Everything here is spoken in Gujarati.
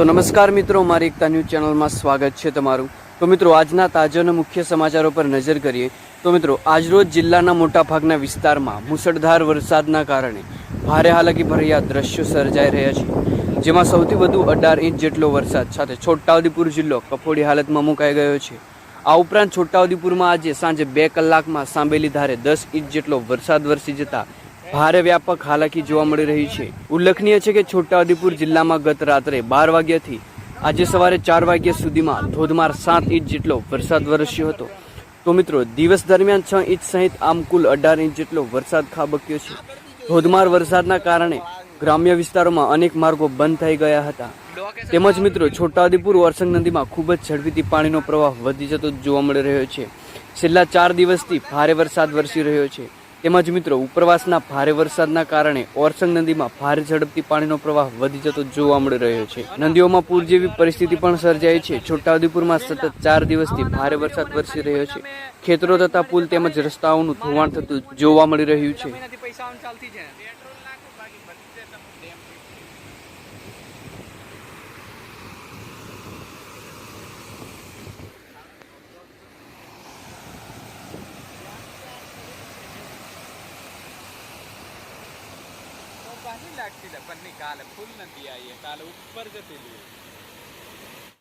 તો નમસ્કાર મિત્રો, મારી એકતા ન્યૂઝ ચેનલમાં સ્વાગત છે તમારું. તો મિત્રો, આજના તાજા અને મુખ્ય સમાચારો પર નજર કરીએ. તો મિત્રો, આજરોજ જિલ્લાના મોટાભાગના વિસ્તારમાં મુસળધાર વરસાદના કારણે ભારે હાલાકી ભર્યા દ્રશ્યો સર્જાઈ રહ્યા છે. જેમાં સૌથી વધુ અઢાર ઇંચ જેટલો વરસાદ સાથે છોટાઉદેપુર જિલ્લો કફોડી હાલતમાં મુકાઈ ગયો છે. આ ઉપરાંત છોટાઉદેપુરમાં આજે સાંજે બે કલાકમાં સાંભેલી ધારે દસ ઇંચ જેટલો વરસાદ વરસી જતા ભારે વ્યાપક હાલાકી જોવા મળી રહી છે. ઉલ્લેખનીય છે કે છોટાઉદેપુર જિલ્લામાં ગત રાત્રે બાર વાગ્યાથી આજે સવારે ચાર વાગ્યા સુધીમાં ધોધમાર સાત ઇંચ જેટલો વરસાદ વરસ્યો હતો. તો મિત્રો, દિવસ દરમિયાન છ ઇંચ સહિત આમ કુલ અઢાર ઇંચ જેટલો વરસાદ ખાબક્યો છે. ધોધમાર વરસાદના કારણે ગ્રામ્ય વિસ્તારોમાં અનેક માર્ગો બંધ થઈ ગયા હતા. તેમજ મિત્રો, છોટાઉદેપુર વરસંગ નદીમાં ખૂબ જ ઝડપીથી પાણીનો પ્રવાહ વધી જતો જોવા મળી રહ્યો છે. છેલ્લા ચાર દિવસથી ભારે વરસાદ વરસી રહ્યો છે. તેમજ મિત્રો, ઉપરવાસના ભારે વરસાદના કારણે ઓરસંગ નદીમાં ભારે ઝડપથી પાણીનો પ્રવાહ વધી જતો જોવા મળી રહ્યો છે. નદીઓમાં પૂર જેવી પરિસ્થિતિ પણ સર્જાઈ છે. છોટાઉદેપુરમાં સતત ચાર દિવસથી ભારે વરસાદ વરસી રહ્યો છે. ખેતરો તથા પુલ તેમજ રસ્તાઓનું ધોવાણ થતું જોવા મળી રહ્યું છે. પાછી લાગતી લે પણ નહીં કાલે ફૂલ નથી કાલે ઉપર જતી રહી